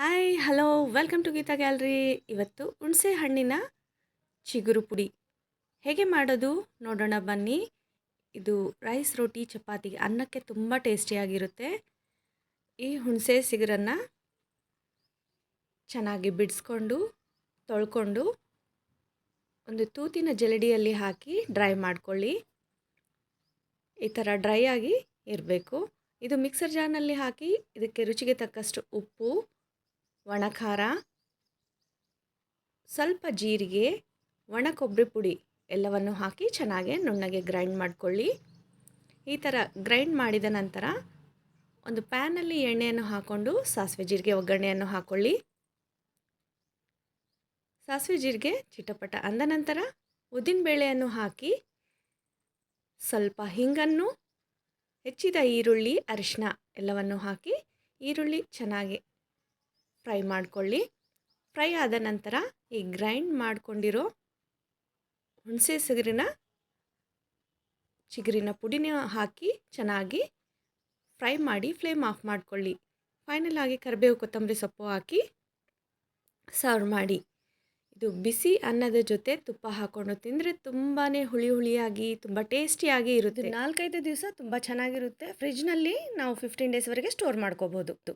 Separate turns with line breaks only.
Hi hello welcome to Geetha gallery ಇವತ್ತು ಹುಣಸೆ ಹಣ್ಣಿನ ಚಿಗುರು ಪುಡಿ ಹೇಗೆ ಮಾಡೋದು? ನೋಡೋಣ, ಬನ್ನಿ. ಇದು ರೈಸ್ ರೋಟಿ ಚಪಾತಿಗೆ ಅನ್ನಕ್ಕೆ ತುಂಬ ಟೇಸ್ಟಿಯಾಗಿರುತ್ತೆ ಈ ಹುಣಸೆ ಸಿಗರನ್ನು ಚೆನ್ನಾಗಿ ಬಿಡಿಸ್ಕೊಂಡು, ತೊಳ್ಕೊಂಡು ಒಂದು ತೂತಿನ ಜಲಡಿಯಲ್ಲಿ ಹಾಕಿ ಡ್ರೈ ಮಾಡ್ಕೊಳ್ಳಿ. ಈ ಥರ ಡ್ರೈ ಆಗಿ ಇರಬೇಕು. ಇದು ಮಿಕ್ಸರ್ ಜಾರ್ನಲ್ಲಿ ಹಾಕಿ ಇದಕ್ಕೆ ರುಚಿಗೆ ತಕ್ಕಷ್ಟು ಉಪ್ಪು ಒಣ ಸ್ವಲ್ಪ ಜೀರಿಗೆ ಒಣ ಕೊಬ್ಬರಿ ಪುಡಿ ಎಲ್ಲವನ್ನು ಹಾಕಿ ಚೆನ್ನಾಗಿ ನುಣ್ಣಗೆ ಗ್ರೈಂಡ್ ಮಾಡಿಕೊಳ್ಳಿ. ಈ ಥರ ಗ್ರೈಂಡ್ ಮಾಡಿದ ನಂತರ ಒಂದು ಪ್ಯಾನಲ್ಲಿ ಎಣ್ಣೆಯನ್ನು ಹಾಕ್ಕೊಂಡು ಸಾಸಿವೆ ಜೀರಿಗೆ ಒಗ್ಗರಣೆಯನ್ನು ಹಾಕ್ಕೊಳ್ಳಿ ಸಾಸಿವೆ ಜೀರಿಗೆ ಚಿಟಪಟ ಅಂದ ನಂತರ ಉದ್ದಿನಬೇಳೆಯನ್ನು ಹಾಕಿ ಸ್ವಲ್ಪ ಹಿಂಗನ್ನು ಹೆಚ್ಚಿದ ಈರುಳ್ಳಿ ಅರಿಶಿನ ಎಲ್ಲವನ್ನು ಹಾಕಿ ಈರುಳ್ಳಿ ಚೆನ್ನಾಗಿ ಫ್ರೈ ಮಾಡಿಕೊಳ್ಳಿ. ಫ್ರೈ ಆದ ನಂತರ ಈ ಗ್ರೈಂಡ್ ಮಾಡಿಕೊಂಡಿರೋ ಹುಣಸೆ ಸಿಗರಿನ, ಚಿಗರಿನ ಪುಡಿನ ಹಾಕಿ ಚೆನ್ನಾಗಿ ಫ್ರೈ ಮಾಡಿ ಫ್ಲೇಮ್ ಆಫ್ ಮಾಡಿಕೊಳ್ಳಿ. ಫೈನಲ್ ಆಗಿ ಕರಿಬೇವು ಕೊತ್ತಂಬರಿ ಸೊಪ್ಪು ಹಾಕಿ ಸರ್ವ್ ಮಾಡಿ. ಇದು ಬಿಸಿ ಅನ್ನದ ಜೊತೆ ತುಪ್ಪ ಹಾಕ್ಕೊಂಡು ತಿಂದರೆ ತುಂಬಾ ಹುಳಿ ಹುಳಿಯಾಗಿ, ತುಂಬ ಟೇಸ್ಟಿಯಾಗಿ ಇರುತ್ತೆ. ನಾಲ್ಕೈದು ದಿವಸ ತುಂಬ ಚೆನ್ನಾಗಿರುತ್ತೆ. ಫ್ರಿಜ್ನಲ್ಲಿ ನಾವು ಫಿಫ್ಟೀನ್ ಡೇಸ್ವರೆಗೆ ಸ್ಟೋರ್ ಮಾಡ್ಕೋಬೋದು.